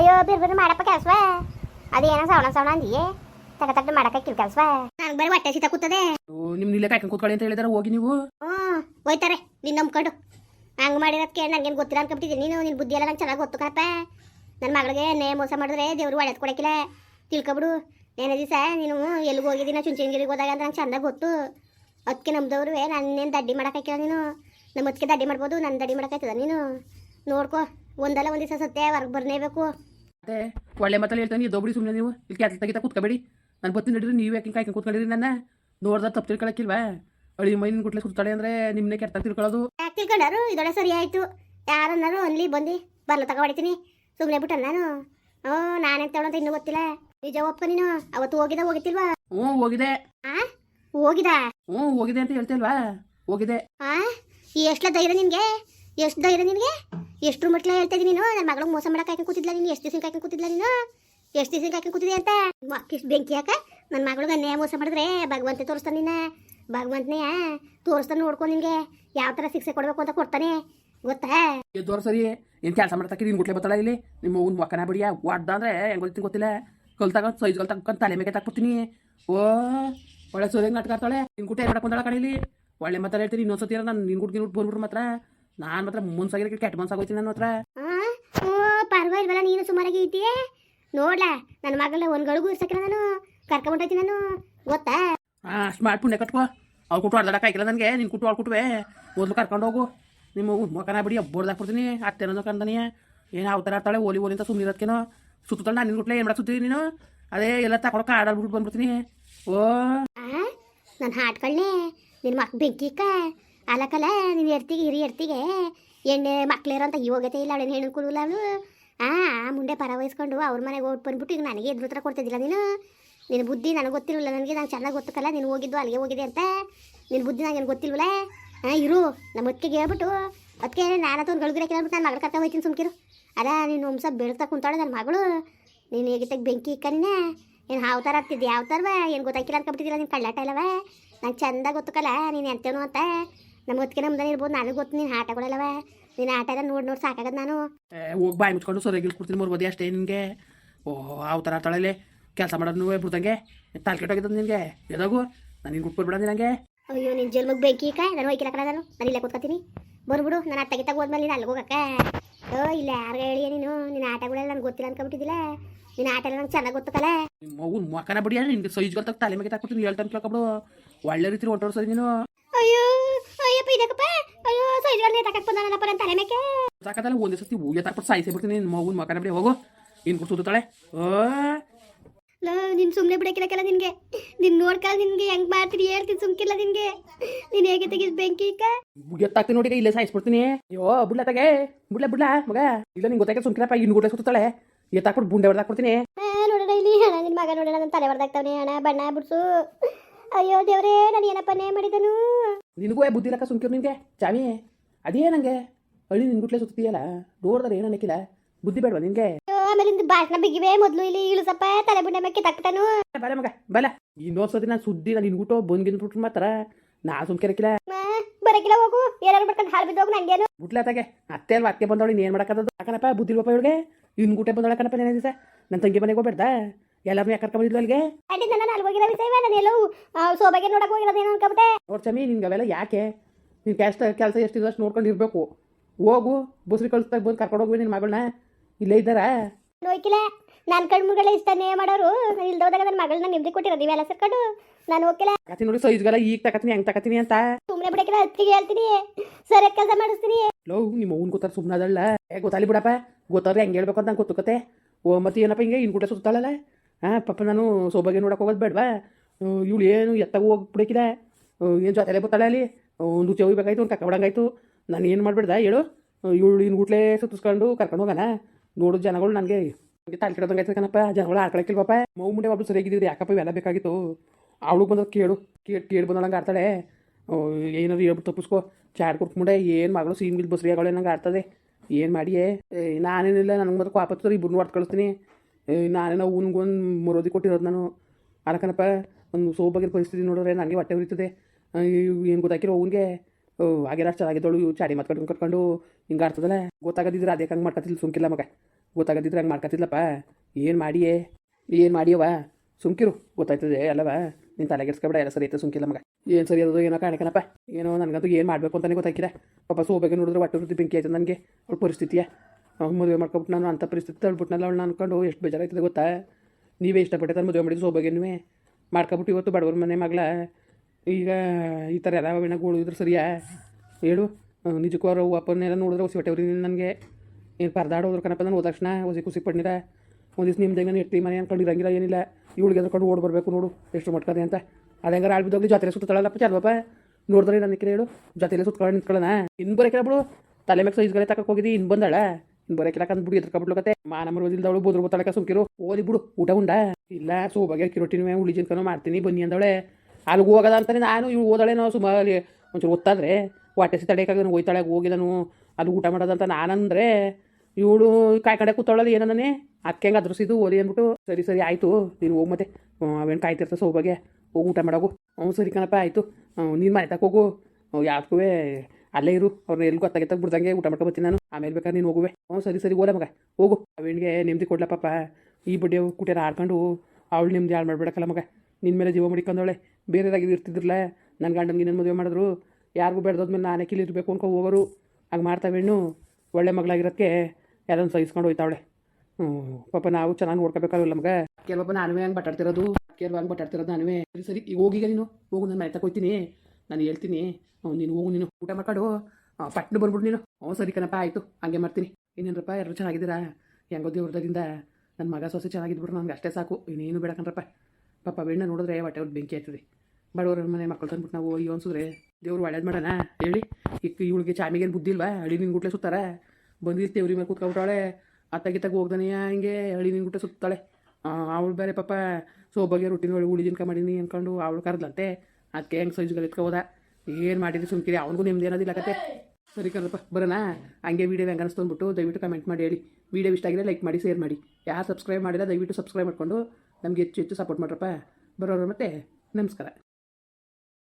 ಅಯ್ಯೋ ಬೇರೆ ಬೇರೆ ಮಾಡಪ್ಪ ಕೆಲಸವ? ಅದೇನೋ ಸವಣ ಸವಣ ಅಂದಿಯೇ. ತಗ ಮಾಡಕ ಕಿಲ್ ಕೆಲಸವ? ನನಗೆ ಬರೀ ಹೊಟ್ಟೆ ಸೀತ ಕೂತದೆ. ನಿಮ್ಮ ನಿಲ್ಲ ಕಾಯ್ಕೊಂಡು ಕೂತ್ಕೊಳ್ಳಿ ಅಂತ ಹೇಳಿದಾರೆ ಹೋಗಿ ನೀವು. ಹ್ಞೂ ಹೋಯ್ತಾರೆ. ನೀನು ನಂಬ್ಕೊಂಡು ಹಂಗೆ ಮಾಡಿರೋದಕ್ಕೆ ನನಗೇನು ಗೊತ್ತಿಲ್ಲ ಅನ್ಕೊಂಬಿಟ್ಟಿದ್ದೀನಿ ನೀನು ನಿನ್ನ ಬುದ್ಧಿ ಎಲ್ಲ ನಂಗೆ ಚೆನ್ನಾಗಿ ಗೊತ್ತು ಕಣಪ್ಪ. ನನ್ನ ಮಗಳಿಗೆ ನೇ ಮೋಸ ಮಾಡಿದ್ರೆ ದೇವ್ರು ಒಳ್ಳೇದು ಕೊಡಕಿಲ್ಲ ತಿಳ್ಕೊಬಿಡು. ನೇನೆ ದಿವಸ ನೀನು ಎಲ್ಲಿಗೆ ಹೋಗಿದ್ದೀನ? ಚುಂಚನಗಿರಿಗೆ ಹೋದಾಗ ಅಂದ್ರೆ ನಂಗೆ ಚಂದ ಗೊತ್ತು. ಅದಕ್ಕೆ ನಮ್ದವ್ರು ನನ್ನೇನು ದಡ್ಡಿ ಮಾಡೋಕ್ಕಾಕಿಲ್ಲ ನೀನು? ನಮ್ಮ ಅದಕ್ಕೆ ದಡ್ಡಿ ಮಾಡ್ಬೋದು ನನ್ನ ದಡ್ಡಿ ಮಾಡೋಕ್ಕಾಯ್ತದ ನೀನು? ನೋಡ್ಕೊ. ಒಂದಲ್ಲ ಒಂದು ದಿವಸ ಸತ್ಯ ಹೊರಗೆ ಬರ್ನೇಬೇಕು ಮತ್ತೆ ಒಳ್ಳೆ ಮಾತಲ್ಲಿ ಹೇಳ್ತಾನೆ ಇದೊಬ್ರಿ ಸುಮ್ಮನೆ ನೀವು. ಇಲ್ಲಿ ಕ್ಯಾತ್ ತೆಗಿತಾ ಕೂತ್ಕೋಬೇಡಿ. ನಾನು ಬತ್ತಿ ನಡೀರಿ ನೀವು ಯಾಕೆ ಕಾಯ್ಕೊಂಡು ಕೂತ್ಕೊಂಡಿರಿ ನನ್ನ. ನೋಡ್ದ ತಪ್ಪು ತಿಳ್ಕೊಳಕ್ಕಿಲ್ವಾ? ಅಳಿ ಮೈನಿನ ಗುಟ್ಲೆ ಸುತ್ತಾಳೆ ಅಂದ್ರೆ ನಿಮ್ನೆ ಕೆಟ್ಟ ತಿಳ್ಕೊಳ್ಳೋದು. ತಿಳ್ಕೊಂಡಾರು? ಇದೊಳೆ ಸರಿ ಆಯಿತು. ಯಾರನ್ನಾರು ಅಲ್ಲಿ ಬಂದು ಬರ್ಲ ತಗೋ ಹೊಡಿತೀನಿ. ಸುಮ್ಮನೆ ಬಿಟ್ಟ ನಾನು. ಓ ನಾನೆಂತ ಅಂತ ಇನ್ನೂ ಗೊತ್ತಿಲ್ಲ. ನಿಜ ಒಪ್ಪ ನೀನು. ಅವತ್ತು ಹೋಗಿದ ಹೋಗಿತ್ತಿಲ್ವಾ? ಹ್ಞೂ ಹೋಗಿದೆ. ಆ? ಹೋಗಿದ ಹ್ಞೂ ಹೋಗಿದೆ ಅಂತ ಹೇಳ್ತಿಲ್ವಾ? ಹೋಗಿದೆ. ಆ? ಎಷ್ಟು ಧೈರ್ಯ ನಿನಗೆ? ಎಷ್ಟು ಧೈರ್ಯ ನಿನಗೆ? ಎಷ್ಟು ಮಟ್ಲ ಹೇಳ್ತಾ ಇದೀನಿ ನೀನು? ನನ್ನ ಮಗಳಿಗೆ ಮೋಸ ಮಾಡಕ್ಕೆ ಹಾಕಿ ಕೂತಿದ್ಲ ನೀನು? ಎಷ್ಟು ದಿವಸ ಹಾಕಿ ಕೂತಿದ್ಲ ನೀನು? ಎಷ್ಟು ದಿವಸ ಹಾಕಿ ಕೂತಿದೆ ಅಂತ? ಮಕ್ಕಿಷ್ಟು ಬೆಂಕಿ ಹಾಕ. ನನ್ನ ಮಗಳಿಗೆ ಅನ್ಯಾಯ ಮೋಸ ಮಾಡಿದ್ರೆ ಭಗವಂತ ತೋರಿಸ್ತಾನೆ ನಿನ್ನ. ಭಗವಂತನೇ ತೋರಿಸ್ತಾನೆ ನೋಡ್ಕೊ ನಿನಗೆ. ಯಾವ ಥರ ಶಿಕ್ಷೆ ಕೊಡಬೇಕು ಅಂತ ಕೊಡ್ತಾನೆ. ಗೊತ್ತಾ? ಎದ್ದೋರು ಸರಿ. ಏನು ಕೆಲಸ ಮಾಡ್ತಕ್ಕೆ ನೀನು ಗುಟ್ಲೆ ಬರ್ತಾಳೆ ಇಲ್ಲಿ? ನಿಮ್ಮ ಅವ್ನ ಮಕ್ಕನ ಬಿಡಿಯ ಒಡ್ಡ ಅಂದ್ರೆ ಹೆಂಗ್ ಗೊತ್ತೀನಿ ಗೊತ್ತಿಲ್ಲ. ಕಲ್ತಾಗ ಸೈಜ್ ಕಲ್ತಾಗ ತಲೆ ಮೇಲೆ ತಾಕ್ಬಿಡ್ತೀನಿ ಓ, ಒಳ್ಳೆ ಸೋದಂಗೆ ನಾಟಕ ನಿನ್ ಗುಟ್ಟೆ ಮಾಡಕ್ಕೆ ಬಂದಾಳ ಇಲ್ಲಿ? ಒಳ್ಳೆ ಮಾತಾಡ್ತೀನಿ ಇನ್ನೊಂದ್ಸತಿ ನಾನು ನಿನ್ ನಿನ್ ಬಂದ್ಬಿಟ್ರು ಮಾತ್ರ. ನಾನು ಮಾತ್ರ ಮುನ್ಸಾಗಿರೋ ಕೆಟ್ಟ ಮನ್ಸಾಗೋಯ್ತೀನಿ ನನ್ನ ಹತ್ರ. ಓ ಪರವಾಗಿಲ್ವಲ್ಲ ನೀನು ಸುಮಾರಾಗಿ ಇದ್ದೀಯೇ? ನೋಡ್ಲ ನನ್ನ ಮಗಳ ಒಂದು ಗಳು ಇರ್ಸಕ್ಕಿಲ್ಲ ನಾನು. ಕರ್ಕೊಂಬಿಟ್ಟೈತಿ ನಾನು. ಗೊತ್ತಾ? ಹಾಂ ಸ್ಮಾರ್ಟ್ ಪುಣ್ಯ ಕಟ್ಕೋ. ಅವ್ರು ಕುಟ್ಟು ಅರ್ಧಡಕ್ಕೆ ಕಾಯ್ಕಿಲ್ಲ ನನಗೆ. ನಿನ್ ಕುಟ್ಟು ಕುಟ್ಟುವೆ ಓದ್ಲು ಕರ್ಕೊಂಡು ಹೋಗು. ನಿಮ್ಮ ಮಕನ ಬಿಡಿ ಬೋರ್ದಾಕ್ಬಿಡ್ತೀನಿ ಅತ್ತೇನೋ ಕಂದನಿ. ಏನು ಯಾವ ಥರ ಆಡ್ತಾಳೆ ಓಲಿ ಓಲಿ ಅಂತ ಸುಮ್ಮನೆ ಇರೋದಕ್ಕೇನೋ ಸುತ್ತಾಳೆ ನಾನು ನಿನ್ ಗುಟ್ಲೆ ಏನು ಮಾಡಕ್ಕೆ ಸುತ್ತೀನಿ ನೀನು? ಅದೇ ಎಲ್ಲ ತಗೊಳಕ್ಕೆ ಆಡಾಡ್ಬಿಟ್ಟು ಬಂದ್ಬಿಡ್ತೀನಿ. ಓ. ನನ್ನ ನಿನ್ ನಿನ್ನ ಬೆಂಕಿ ಬೆಂಕಿಕ್ಕ ಅಲಕಲ್ಲ ನಿನ್ನ ಎರ್ತಿಗೆ ಹಿರಿ ಎರ್ತಿಗೆ. ಎಣ್ಣೆ ಮಕ್ಳಿರೋ ಅಂತ ಯೋಗ್ಯತೆ ಇಲ್ಲ ಅವಳೇನು ಹೆಣ್ಣು ಅವಳು. ಆ ಮುಂಡೆ ಮುಂದೆ ಪರ ಅವ್ರ ಮನೆಗೆ ಹೋಗಿ ಬಂದ್ಬಿಟ್ಟು ಈಗ ನನಗೆ ಎದುರು ಹತ್ರ ಕೊಡ್ತಿದ್ದಿಲ್ಲ ನೀನು. ನಿನ್ನ ಬುದ್ಧಿ ನನಗೆ ಗೊತ್ತಿರಲಿಲ್ಲ, ನನಗೆ ನಾನು ಚೆನ್ನಾಗಿ ಗೊತ್ತಕಲ್ಲ, ನೀನು ಹೋಗಿದ್ದು ಅಲ್ಲಿಗೆ ಹೋಗಿದೆ ಅಂತ. ನಿನ್ನ ಬುದ್ಧಿ ನನಗೆ ಗೊತ್ತಿಲ್ವಲ್ಲ ಹಾಂ ಇರು ನಮ್ಮ ಅತ್ತಿಗೆ ಹೇಳ್ಬಿಟ್ಟು. ಅದಕ್ಕೆ ನಾನು ಒಂದು ಗಳಿಗಿರ ಕೇಳ್ಬಿಟ್ಟು ನಾನು ಮಗಳ ಕರ್ಕೊಂಡು ಹೋಯ್ತೀನಿ ಸುಮ್ಕಿರು. ಅಲ್ಲ, ನೀನು ಹೊಂಸ ಬೆಳ್ತಾ ಕುಂತಾಳೆ ನನ್ನ ಮಗಳು. ನೀನು ಹೇಗಿತ್ತಾಗ ಬೆಂಕಿ ಕಣ್ಣೆ ನೀನು ಹಾವು ಥರ ಆಗ್ತಿದ್ದೆ ಯಾವ ಥರವ ಏನು ಗೊತ್ತಾಗಿಲ್ಲ ಅನ್ಕೊಂಬಿಟ್ಟಿದ್ದಿಲ್ಲ ನೀನು ಕಳ್ಳಾಟ ಇಲ್ಲವ? ನಂಗೆ ಚಂದ ಗೊತ್ತಕಲ್ಲ, ನೀನು ಎಂತೇನು ಅಂತ. ನಮ್ಮ ಹೊತ್ತಿಗೆ ನಮ್ದನ ಇರ್ಬೋದು ನನಗೆ ಗೊತ್ತು ನೀನು ಆಟಗಳಲ್ಲವ ನೀನು ಆಟ ಎಲ್ಲ ನೋಡಿ ನೋಡಿ ಸಾಕಾಗದ ನಾನು. ಹೋಗಿ ಬಾಯಿ ಮುಚ್ಕೊಂಡು ಸರಿಯಾಗಿ ಇಲ್ಸ್ಬಿಡ್ತೀನಿ ಮೂರು ಅಷ್ಟೇ ನಿನಗೆ. ಓ ಯಾವ ಥರ ತಳಲೆ ಕೆಲಸ ಮಾಡೋದು ಬಿಡ್ದಂಗೆ. ತಾಲ್ ಕೆಟ್ಟೋಗಿದ್ದು ನಿನಗೆ. ಎದಾಗು? ನಾನು ನಿನ್ಗೆ ಬಿಟ್ಬಿಡ್ಬೇಡ ನನಗೆ ಅಯ್ಯೋ ನಿನ್ನ ಜಲ್ಮಗ್ ಬೇಕಿ ಇಕ್ಕ ನಾನು ಹೋಯ್ಕಿಲ್ಲ ಕಣ ನಾನು. ನಾನು ಇಲ್ಲೇ ಕೂತ್ಕೊತೀನಿ. ಬರ್ಬಿಡು ನಾನು ಅತ್ತಗೆ ತಗೋದ್ಮೇಲೆ ನೀನು ಅಲ್ಲಿಗೆ ಹೋಗಕ್ಕ. ಓ ಇಲ್ಲ ಯಾರು ಹೇಳಿ ನೀನು? ನಿನ್ನ ಆಟಗಳೆಲ್ಲ ನನಗೆ ಗೊತ್ತಿಲ್ಲ ಅನ್ಕೊಂಬಿಟ್ಟಿದ್ದಿಲ್ಲ. ನಿನ್ನ ಆಟ ಎಲ್ಲ ನಂಗೆ ಚೆನ್ನಾಗಿ ಗೊತ್ತಲ್ಲ ನಿಮ್ಮ ಮಗು ಮಕನ ಬಿಡಿ ನಿನ್ಗೆ ಸೈಜ್ಗಳು ತಗ ತಲೆ ಮೇಲೆ ಹಾಕ್ಬಿಡ್ತೀನಿ. ಹೇಳ್ತಾನೆ ಕೇಳ್ಕೊಬಿಡು ಒಳ್ಳೆ ರೀತಿ ಹೊಂಟೋಡ್ಸೋದು ನೀನು. ಅಯ್ಯಪ್ಪ ಇದಕ್ಕಪ್ಪ ಅಯ್ಯೋ ಸೈಜ್ಗಳನ್ನ ತಗಕ್ ಬಂದಾನಪ್ಪ ನನ್ನ ತಲೆ ಮೇಕೆ. ಸಾಕದಲ್ಲ ಒಂದೇ ಸತಿ ಹೋಗಿ ತಾಕ್ಬಿಟ್ಟು ಸಾಯಿಸಿ ಬಿಡ್ತೀನಿ. ನಿನ್ನ ಮಗು ಮಕನ ಬಿಡಿ ಹೋಗು. ಇನ್ನು ಕೊಟ್ಟು ಸುತ್ತಾಳೆ. ಓ. ನೀನು ಸುಮ್ಮನೆ ಬಿಡಕ್ಕಿರಕ್ಕೆಲ್ಲ ನಿನಗೆ. ನಿನ್ನ ನೋಡ್ಕೊಂಡು ನಿನಗೆ ಹೆಂಗೆ ಮಾಡ್ತೀರಿ ಹೇಳ್ತೀನಿ ಸುಮ್ಕಿಲ್ಲ ನಿನಗೆ. ನೀನು ಹೇಗೆ ತೆಗಿಸ್ ಬೆಂಕಿ ಇಕ್ಕ ಎತ್ತಾಕ್ತೀನಿ ನೋಡಿ ಇಲ್ಲೇ ಸಾಯಿಸ್ಬಿಡ್ತೀನಿ ಅಯ್ಯೋ ಬುಡ್ಲ ತಗೆ. ಬುಡ್ಲ ಬುಡ್ಲ ಮಗ. ಇಲ್ಲ ನಿಂಗೆ ಗೊತ್ತಾಗ ಸುಮ್ಕಿರಪ್ಪ ಇನ್ನು ಗುಡ್ಲೆ ಸುತ್ತಾಳೆ. ಎತ್ತಾಕ್ಬಿಟ್ಟು ಬುಂಡೆ ಹೊಡೆದಾಕ್ಬಿಡ್ತೀನಿ ನೋಡೋಣ ಇಲ್ಲಿ. ಹಣ ನಿನ್ನ ಮಗ ನೋಡೋಣ ನನ್ನ ತಲೆ ಹೊಡೆದಾಗ್ತಾವನೆ ಹಣ ಬಣ್ಣ ಬಿಡ್ಸು. ಅಯ್ಯೋ ದೇವ್ರೇ ನಾನು ಏನಪ್ಪನೇ ಮಾಡಿದನು? ನಿನಗೂ ಬುದ್ಧಿ ಇಲ್ಲಕ್ಕ ಸುಮ್ಕಿರು ನಿನಗೆ? ಚಾವಿ ಅದೇ ನಂಗೆ. ಹಳ್ಳಿ ನಿನ್ ಗುಟ್ಲೆ ಸುತ್ತೀಯಲ್ಲ ನೋಡ್ದಾರೆ ಏನ ಅನ್ನಕ್ಕಿಲ್ಲ ಬುದ್ಧಿ ಬೇಡವಾ ನಿನಗೆ? ಆಮೇಲೆ ಇಂದು ಬಾಟ್ನ ಬಿಗಿವೆ ಮೊದಲು ಇಲ್ಲಿ ಇಳಿಸಪ್ಪ ತಲೆ ಬುಂಡೆ ಮೇಕೆ ತಕ್ಕತಾನು ಬಲ ಮಗ ಬಲ. ಇನ್ನೊಂದು ಸತಿ ನಾನು ಸುದ್ದಿ ನಾನು ನಿನ್ಗುಟ್ಟು ಬಂದ್ಗಿಂದ್ಬಿಟ್ರು ಮಾತ್ರ. ನಾ ಸುಮ್ಕಿರಕ್ಕಿಲ್ಲ ಬರಕಿಲ್ಲ ಹೋಗು. ಏನಾರು ಮಾಡ್ಕೊಂಡು ಹಾಳು ಬಿದ್ದೋಗು ನಂಗೇನು ಬುಡ್ಲ ತಗೆ ಅತ್ತೆ ಅಲ್ವಾ ಅತ್ತೆ ಬಂದವಳು ಏನು ಮಾಡಕ್ಕದ ಅಕ್ಕನಪ್ಪ ಬುದ್ಧಿ ಇಲ್ವಪ್ಪ ಇವಳಿಗೆ? ಇನ್ಗುಟ್ಟೆ ಬಂದವಳ ಕಣಪ್ಪ ನೆನೆ ದಿವಸ? ನನ್ನ ತಂಗಿ ಮನೆಗೆ ಹೋಗ್ಬೇಡ್ದ? ಎಲ್ಲರನ್ನೂ ಯಾಕೆ ಕರ್ಕೊಂಡ್ ಬಂದಿದ್ಲು ಅಲ್ಲಿಗೆ? ಅಡ್ಡಿ ನಾನು ಅಲ್ಲಿ ಹೋಗಿರೋ ವಿಷಯ ನಾನು ಎಲ್ಲೋ ಸೋಬಾಗೆ ನೋಡಕ್ ಹೋಗಿರೋದೇನೋ ಅನ್ಕೊಬಿಟ್ಟೆ. ನೋಡ್ ಚಮಿ ನಿನ್ಗೆ ಅವೆಲ್ಲ ಯಾಕೆ? ನೀನು ಕೆಲಸ ಕೆಲಸ ಎಷ್ಟಿದ್ರು ಅಷ್ಟು ನೋಡ್ಕೊಂಡು ಇರಬೇಕು. ಹೋಗು ಬುಸ್ರಿ ಕಳಿಸ್ದಾಗ ಬಂದು ಕರ್ಕೊಂಡು ಹೋಗ್ಬೇಕು ನಿನ್ನ ಮಗಳನ್ನ ಇಲ್ಲೇ ಇದ್ದಾರಾ? ನೋಯ್ಕಿಲ್ಲ ನಾನು ಕಣ್ಮುಗಳೇ ಇಷ್ಟನೇ ಮಾಡೋರು. ಇಲ್ದೋದಾಗ ನನ್ನ ಮಗಳನ್ನ ನಿಮ್ದಿ ಕೊಟ್ಟಿರೋದು ಇವೆಲ್ಲ ಸರ್ಕೊಂಡು. ನಾನು ಹೋಗಿಲ್ಲ ಕತ್ತಿ ನೋಡಿ ಸೈಜ್ಗೆಲ್ಲ ಈಗ ತಕತ್ತೀನಿ ಹೆಂಗ್ ತಕತ್ತೀನಿ ಅಂತ. ಸುಮ್ಮನೆ ಬಿಡಕ್ಕಿಲ್ಲ ಹತ್ತಿಗೆ ಹೇಳ್ತೀನಿ. ಸರಿಯಾಗಿ ಕೆಲಸ ಮಾಡಿಸ್ತೀನಿ. ಲೋ ನಿಮ್ಮ ಅವ್ನು ಗೊತ್ತಾರ ಸುಮ್ಮನೆ ಅದಲ್ಲ ಏ ಗೊತ್ತಾಲಿ ಬಿಡಪ್ಪ. ಗೊತ್ತಾದ್ರೆ ಹೆಂಗೆ ಹೇಳ್ಬೇಕು ಅಂತ ನಂಗೆ ಗೊತ್ತುಕತೆ ಓ ಮತ್ತೆ ಏನಪ್ಪ ಹಿಂಗೆ ಇನ್ನು ಕೂಡ ಸುತ್ತಾಳಲ್ಲ? ಹಾಂ ಪಾಪ ನಾನು ಸೋಬಾಗೆ ನೋಡಕ್ಕೆ ಹೋಗೋದು ಬೇಡವಾ? ಇವಳು ಏನು ಎತ್ತಾಗ ಹೋಗಿ ಬಿಡಕಿದೆ ಏನು ಜೊತೆಲೆ ಬರ್ತಾಳೆ ಅಲ್ಲಿ? ಒಂದು ಹೋಗ್ಬೇಕಾಯ್ತು, ಒಂದು ಕಕ್ಕಬಿಡಂಗಾಯ್ತು ನಾನು ಏನು ಮಾಡಬೇಡ್ದ, ಹೇಳು? ಇವಳು ಇನ್ನು ಗುಟ್ಲೆ ಸುತ್ತಿಸ್ಕೊಂಡು ಕರ್ಕೊಂಡು ಹೋಗೋಣ ನೋಡೋ, ಜನಗಳು ನನಗೆ ತಾಲಿ ಕೆಡೋದಂಗಾಯ್ತು ಕಣಪ್ಪ. ಜನಗಳು ಆಡ್ಕೊಳಕ್ಕಿಲ್ವಪ್ಪ? ಮೌ ಮುಂಡೆ ಒಬ್ರು ಸರಿಯಾಗಿದ್ದೀರಿ ಯಾಕಪ್ಪ ಇವೆಲ್ಲ ಬೇಕಾಗಿತ್ತು? ಅವಳು ಬಂದ ಕೇಳು. ಕೇಳಿ ಕೇಳಿ ಬಂದಳಂಗೆ ಆಡ್ತಾಳೆ. ಏನಾದ್ರು ಹೇಳ್ಬಿಟ್ಟು ತಪ್ಪಿಸ್ಕೋ. ಚಾಟ್ ಕೊಟ್ಕೊಂಡೆ ಏನು ಮಗಳು ಬಿಲ್ ಬಸ್ರಿ ಆಗೋಳೆ ನಂಗೆ ಆಡ್ತದೆ. ಏನು ಮಾಡಿಯೇ? ನಾನೇನಿಲ್ಲ, ನನಗೆ ಮತ್ತೆ ಕಾಪತ್ತಾರೆ ಇಬ್ಬರು ಕಳಿಸ್ತೀನಿ. ನಾನೇನೋ ಊನ್ಗೊಂದು ಮರೋದಿ ಕೊಟ್ಟಿರೋದು ನಾನು. ಅರಕನಪ್ಪ, ಒಂದು ಸೋಬಾಗಿನ ಪರಿಸ್ಥಿತಿ ನೋಡಿದ್ರೆ ನನಗೆ ಹೊಟ್ಟೆ ಉರಿತದೆ. ಏನು ಗೊತ್ತಾಕಿರೋ ಅವನಿಗೆ ಆಗಿರೋ ಚೆನ್ನಾಗಿದ್ದಳು ಚಾಡಿ ಮಾತ್ಕೊಂಡು ಕಟ್ಕೊಂಡು ಹಿಂಗೆ ಆಡ್ತದಲ್ಲ. ಗೊತ್ತಾಗದಿದ್ರೆ ಅದೇ ಹಂಗೆ ಮಾಡ್ಕೊತಿಲ್ಲ ಸುಮ್ಕಿಲ್ಲ ಮಗ. ಗೊತ್ತಾಗದಿದ್ರೆ ಹಂಗೆ ಮಾಡ್ಕೊತಿಲ್ಲಪ್ಪ ಏನು ಮಾಡಿಯೇ? ಏನು ಮಾಡಿಯವ ಸುಮ್ಕಿರು. ಗೊತ್ತಾಯ್ತದೆ ಅಲ್ಲವ ನಿನ್ನ ತಲೆಗೆಡ್ಸ್ಕೊಬೇಡ ಎಲ್ಲ ಸರಿ ಐತೆ ಸುಮ್ಕಿಲ್ಲ ಮಗ. ಏನು ಸರಿ ಅದು ಏನೋ ಕಾಣಕನಪ್ಪ. ಏನೋ ನನಗಂತೂ ಏನು ಮಾಡಬೇಕು ಅಂತಲೇ ಗೊತ್ತಾಕಿಲ್ಲ ಪಾಪ ಸೋಬಗೆ ನೋಡಿದ್ರೆ ಹೊಟ್ಟೆ ಬೆಂಕಿ ಆಯ್ತದೆ ನನಗೆ. ಅವ್ಳ ಪರಿಸ್ಥಿತಿಯ. ಮದುವೆ ಮಾಡ್ಕೊಬಿಟ್ಟು ನಾನು ಅಂಥ ಪರಿಸ್ಥಿತಿ ತಳ್ಬಿಟ್ನಲ್ಲ ಅವಳು ಅನ್ಕೊಂಡು ಎಷ್ಟು ಬೇಜಾರಾಯ್ತದೆ ಗೊತ್ತಾ? ನೀವೇ ಇಷ್ಟಪಟ್ಟೆ ಮದುವೆ ಮಾಡಿದ್ದು ಸೋಬಗೆನೂ ಮಾಡ್ಕೊಬಿಟ್ಟು ಇವತ್ತು ಬಡವ್ರ ಮನೆ ಮಗಳ. ಈಗ ಈ ಥರ ಎಲ್ಲ ಗೋಳು ಇದ್ರೆ ಸರಿಯಾ? ಹೇಳು. ನಿಜಕ್ಕೂ ಅವ್ರ ಅಪ್ಪನ್ನೆಲ್ಲ ನೋಡಿದ್ರೆ ಹೊಸಿ ನೀನು ನನಗೆ. ಏನು ಪರದಾಡೋದ್ರ ಕಣಪ್ಪ ನಾನು ಹೋದ ತಕ್ಷಣ ಹೊಸಿ ಖುಷಿ ಪಡ್ನಿರ? ಒಂದು ದಿವ್ಸ ನಿಮ್ದಾಗ ನಾನು ಇರ್ತೀವಿ ಮನೆ ಅನ್ಕೊಂಡು ಇರಂಗಿಲ್ಲ ಏನಿಲ್ಲ. ಇವಳಿಗೆ ಅದ್ಕೊಂಡು ಓಡ್ ಬರಬೇಕು ನೋಡು, ಎಷ್ಟು ಮಟ್ಕದೆ ಅಂತ. ಅದು ಹೆಂಗಾರ ಆಳ್ಬಿದ್ದೋಗಿ ಜಾತ್ರೆ ಜೊತೆ ಸುತ್ತಳಲ್ಲಪ್ಪ ಚಲ್ವಪ್ಪ? ನೋಡಿದ್ರೆ ಕಡೆ ಹೇಳು. ಜೊತೆಲೆ ಸುತ್ಕೊಂಡು ನಿಂತ್ಕೊಳ್ಳೋಣ. ಇನ್ನು ಬರೋಕೆ ಬಿಡು ತಲೆ ಮ್ಯಾಗ ಸೈಜ್ಗಳೇ ತಕಕ್ಕೆ ಹೋಗಿದ್ದಿ ಇನ್ನು ಬಂದಾಳ. ಬರೋಕಿಲ್ಲ ಬಿಡು ಮಾ ಮಾನ ಮರದಿಲ್ದವಳು ಬೋದ್ರ ಬತ್ತಾಳಕ ಸುಮ್ಕಿರು. ಓದಿ ಬಿಡು, ಊಟ ಉಂಡ. ಇಲ್ಲ, ಸೋಬಾಗೆ ಕಿರೊಟ್ಟಿನ ಉಳಿ ಜನ್ಕನೋ ಮಾಡ್ತೀನಿ, ಬನ್ನಿ ಅಂದವಳೆ. ಅಲ್ಲಿಗೆ ಹೋಗದ ಅಂತಾನೆ ನಾನು ಇವ್ಳು ಓದಳೇನೋ ಸುಮಾರು ಒಂಚೂರು ಓದ್ತಾದ್ರೆ ವಾಟೆ ಸಿ ತಡೆಯಕ್ಕಾಗ ನಾನು ಹೋಯ್ತಾಳೆ ಹೋಗಿ ನಾನು ಅಲ್ಲಿ ಊಟ ಮಾಡೋದಂತ ನಾನಂದ್ರೆ, ಇವಳು ಕಾಯ್ಕಡೆ ಕೂತಾಳಲ್ಲ ಏನನೇ ಅದಕ್ಕೆ ಹೆಂಗೆ ಅದ್ರಸಿದ್ದು, ಓದಿ ಅಂದ್ಬಿಟ್ಟು, ಸರಿ ಸರಿ, ಆಯಿತು. ನೀನು ಹೋಗಿ ಮತ್ತೆ. ಅವೇನು ಕಾಯ್ತಿರ್ತ ಸೋಬಾಗೆ. ಹೋಗಿ ಊಟ ಮಾಡೋಗು. ಹ್ಞೂ ಸರಿ ಕಣಪ್ಪ, ಆಯಿತು. ನೀನು ಮಾಡ್ತಾಕೋಗು ತಕ ಹೋಗು. ಯಾವ್ದಕ್ಕೂ ಅಲ್ಲೇ ಇರು ಅವ್ರನ್ನ ಎಲ್ಲಿ ಗೊತ್ತಾಗಿತ್ತ ಬಿಡ್ದಂಗೆ ಊಟ ಮಾಡ್ಕೊ ಬರ್ತೀನಿ ನಾನು. ಆಮೇಲೆ ಬೇಕಾದ್ರೆ ನೀನು ಹೋಗುವೆ. ಹ್ಞೂ, ಸರಿ ಸರಿ ಓದ ಮಗ. ಹೋಗು. ಅವೇನಿಗೆ ನೆಮ್ಮದಿ ಕೊಡ್ಲ ಪಾಪ. ಈ ಬಡ್ಡಿ ಕುಟಿಯಾರ ಆಡ್ಕೊಂಡು ಅವಳು ನೆಮ್ಮದಿ ಹಾಳು ಮಾಡ್ಬೇಡಕ್ಕಲ್ಲ ಮಗ. ನಿನ್ನ ಮೇಲೆ ಜೀವ ಮಡಿಕೊಂಡವಳೆ. ಬೇರೆದಾಗಿ ಇರ್ತಿದ್ರಲ್ಲ ನನ್ನ ಗಂಡನಿಗೆ ನನ್ನ ಮದುವೆ ಮಾಡಿದ್ರು. ಯಾರಿಗೂ ಬೇಡ್ದೋದ್ಮೇಲೆ ನಾನೇ ಕಿಲಿ ಇರಬೇಕು ಅನ್ಕೊ ಹೋಗೋರು. ಹಂಗೆ ಮಾಡ್ತಾವೆ ಹೆಣ್ಣು, ಒಳ್ಳೆ ಮಗಳಾಗಿರೋದಕ್ಕೆ ಎಲ್ಲೊಂದು ಸಹಿಸ್ಕೊಂಡು ಹೋಯ್ತಾವಳೆ. ಹ್ಞೂ, ಪಾಪ ನಾವು ಚೆನ್ನಾಗಿ ನೋಡ್ಕೋಬೇಕಲ್ಲ ಮಗ. ಕೆಲವೊಬ್ಬ ನಾನುವೇ ಹಂಗೆ ಬಟಾಡ್ತಿರೋದು. ಕೆಲವು ಹಂಗೆ ಬಟಾಡ್ತಿರೋದು ನಾನುವೇ. ಸರಿ ಸರಿ, ಈಗ ಹೋಗೀಗ ನೀನು. ಹೋಗು, ನಾನು ಮನೆ ಹೋಗ್ತೀನಿ. ನಾನು ಹೇಳ್ತೀನಿ. ನೀನು ಹೋಗು, ನೀನು ಊಟ ಮಾಡ್ಕೊಂಡು. ಪಟ್ಟನು ಬಂದ್ಬಿಡು ನೀನು. ಹ್ಞೂ, ಸರಿ ಕಣಪ್ಪ, ಆಯಿತು. ಹಂಗೆ ಮಾಡ್ತೀನಿ. ಇನ್ನೇನಪ್ಪ ಎಲ್ಲರೂ ಚೆನ್ನಾಗಿದ್ದೀರಾ? ಹೆಂಗೋ ದೇವ್ರದಿಂದ ನನ್ನ ಮಗ ಸೊಸೆ ಚೆನ್ನಾಗಿದ್ಬಿಡ್ರು ನನಗೆ ಅಷ್ಟೇ ಸಾಕು. ಇನ್ನೇನು ಬೇಡ ಕಣ್ರಪ್ಪ ಪಾಪ, ಬೆಣ್ಣ ನೋಡಿದ್ರೆ ಹೊಟ್ಟೆ ಅವ್ರು ಬೆಂಕಿ ಆಯ್ತದೆ ಬಡವ್ರ ಮನೆ ಮಕ್ಕಳು ತಂದ್ಬಿಟ್ಟು ನಾವು ಅಯ್ಯೋ ಅನ್ಸಿದ್ರೆ ದೇವ್ರು ಒಳ್ಳೇದು ಮಾಡೋಣ. ಹೇಳಿ. ಇಕ್ಕ ಇವಳಿಗೆ ಚಾಮಿಗೇನು ಬುದ್ಧಿ ಇಲ್ವಾ? ಹಳಿ ನಿನ್ ಗುಟ್ಲೆ ಸುತ್ತಾರ? ಬಂದಿರ್ತೀವಿ ಅವ್ರ ಮೇಲೆ ಕೂತ್ಕೊಬಿಟ್ಟಾಳೆ ಅತ್ತಾಗಿತ್ತಾಗ ಹೋಗ್ದಾನೆಯ ಹಿಂಗೆ ಹಳಿ ನಿನ್ ಗುಟ್ಲೆ ಸುತ್ತಾಳೆ. ಅವಳು ಬೇರೆ ಪಾಪ ಸೋಬಾಗೆ ರೊಟ್ಟಿನ ಒಳಗೆ ಉಳಿ ಜಿನ್ಕ ಮಾಡೀನಿ ಅಂದ್ಕೊಂಡು ಅವಳು ಕರೆದ್ಲಂತೆ. ಅದಕ್ಕೆ ಹೆಂಗೆ ಸೈಜ್ಗಳು ಎತ್ಕೋಬೋದ? ಏನು ಮಾಡಿದ್ರು ಸುಮ್ಕಿರಿ, ಅವನಿಗೂ ನಿಮ್ದು ಏನಾದಿಲ್ಲ ಕತೆ. ಸರಿ ಕಣಪ್ಪ, ಬರೋಣ? ಹಂಗೆ ವೀಡಿಯೋ ಹೆಂಗೆ ಅನಿಸ್ತು ಅಂದ್ಬಿಟ್ಟು ದಯವಿಟ್ಟು ಕಮೆಂಟ್ ಮಾಡಿ ಹೇಳಿ. ವೀಡಿಯೋ ಇಷ್ಟ ಆಗಿದೆ ಲೈಕ್ ಮಾಡಿ ಶೇರ್ ಮಾಡಿ. ಯಾರು ಸಬ್ಸ್ಕ್ರೈಬ್ ಮಾಡಿಲ್ಲ, ದಯವಿಟ್ಟು ಸಬ್ಸ್ಕ್ರೈಬ್ ಮಾಡಿಕೊಂಡು ನಮಗೆ ಹೆಚ್ಚು ಹೆಚ್ಚು ಸಪೋರ್ಟ್ ಮಾಡ್ರಪ್ಪ. ಬರೋರು ಮತ್ತೆ, ನಮಸ್ಕಾರ.